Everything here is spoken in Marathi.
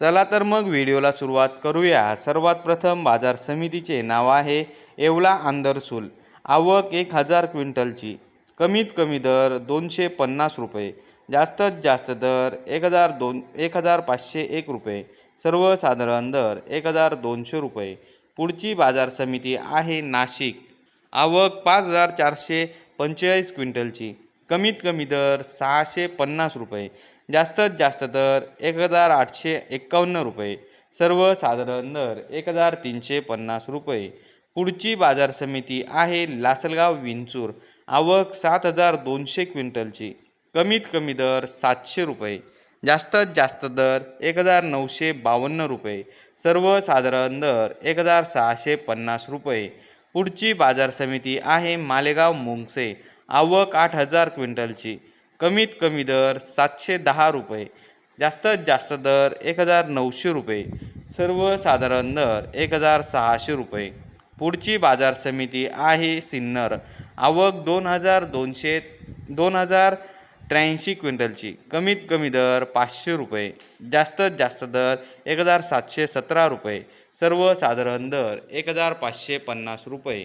चला तर मग व्हिडिओला सुरुवात करूया. सर्वात प्रथम बाजार समितीचे नाव आहे येवला आंदरसूल आवक एक हजार क्विंटलची. कमीत कमी दर दोनशे पन्नास रुपये. जास्तीत जास्त दर एक हजार दोन एक हजार पाचशे एक रुपये. सर्वसाधारण दर एक हजार दोनशे रुपये. पुढची बाजार समिती आहे नाशिक. आवक पाच हजार चारशे पंचेचाळीस क्विंटलची. कमीत कमी दर सहाशे पन्नास रुपये. जास्तीत जास्त दर एक हजार आठशे एक्कावन्न रुपये. सर्वसाधारण दर एक हजार तीनशे पन्नास रुपये. पुढची बाजार समिती आहे लासलगाव विंचूर. आवक सात हजार दोनशे क्विंटलची. कमीत कमी दर सातशे रुपये. जास्तीत जास्त दर एक हजार नऊशे बावन्न रुपये. सर्वसाधारण दर एक हजार सहाशे पन्नास रुपये. पुढची बाजार समिती आहे मालेगाव मुंगसे. आवक आठ हजार क्विंटलची. कमीत कमी दर सातशे दहा रुपये जास्तीत जास्त दर एक हजार नऊशे रुपये सर्वसाधारण दर एक हजार सहाशे रुपये. पुढची बाजार समिती आहे सिन्नर. आवक दोन हजार दोनशे दोन हजार त्र्याऐंशी क्विंटलची. कमीत कमी दर पाचशे रुपये जास्तीत जास्त दर एक हजार सातशे सतरा रुपये सर्वसाधारण दर एक हजार पाचशे पन्नास रुपये.